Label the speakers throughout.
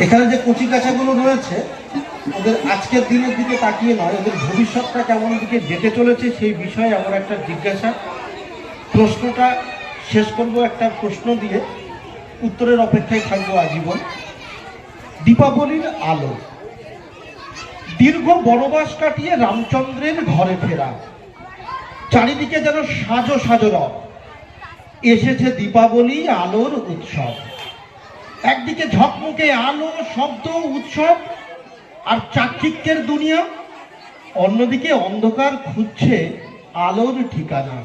Speaker 1: এখানে যে কচি কাছাগুলো রয়েছে, ওদের আজকের দিনের দিকে তাকিয়ে নয়, ওদের ভবিষ্যৎটা কেমন দিকে যেতে চলেছে সেই বিষয়ে আমার একটা জিজ্ঞাসা। প্রশ্নটা শেষ করব একটা প্রশ্ন দিয়ে, উত্তরের অপেক্ষায় থাকব আজীবন। দীপাবলির আলো। দীর্ঘ বনবাস কাটিয়ে রামচন্দ্রের ঘরে ফেরা। চারিদিকে যেন সাজো সাজো রব এসেছে দীপাবলি আলোর উৎসব। একদিকে ঝকমকে আলো, শব্দ, উৎসব আর চাকচিক্যের দুনিয়া, অন্যদিকে অন্ধকার খুঁজছে আলোর ঠিকানা।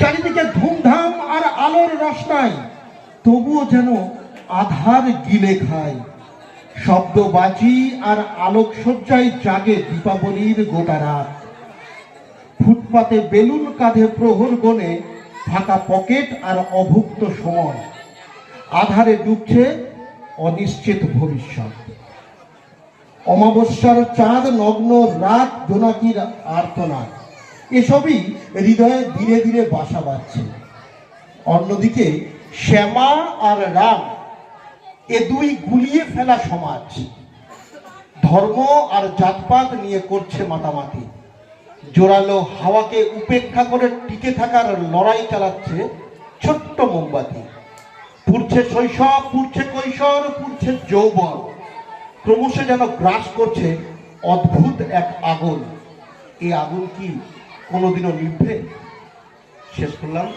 Speaker 1: চারিদিকে ধুমধাম আর আলোর রসনাই তবুও যেন আধার গিলে খায়। শব্দবাজি আর আলোক আলোকসজ্জায় জাগে দীপাবলির গোটা রাত। ফুটপাতে বেলুন কাঁধে প্রহর গনে ফাঁকা পকেট আর অভুক্ত সময়। আধারে ডুবছে অনিশ্চিত ভবিষ্যৎ। অমাবস্যার চাঁদ, নগ্ন রাত, জোনাকির আর্তনাদ, এসবই হৃদয়ে ধীরে ধীরে বাসা বাঁধছে। অন্যদিকে শ্যামা আর রাম এ দুই গুলিয়ে ফেলা সমাজ। ধর্ম আর জাতপাত নিয়ে করছে মাতামাতি। জোরালো হাওয়াকে উপেক্ষা করে টিকে থাকার লড়াই চালাচ্ছে ছোট্ট মোমবাতি। পুড়ছে শৈশব, পুড়ছে কৈশোর, পুড়ছে যৌবন। ক্রমশ যেন গ্রাস করছে অদ্ভুত এক আগুন। এই আগুন কি কোনোদিনও নিভবে? শেষ করলাম।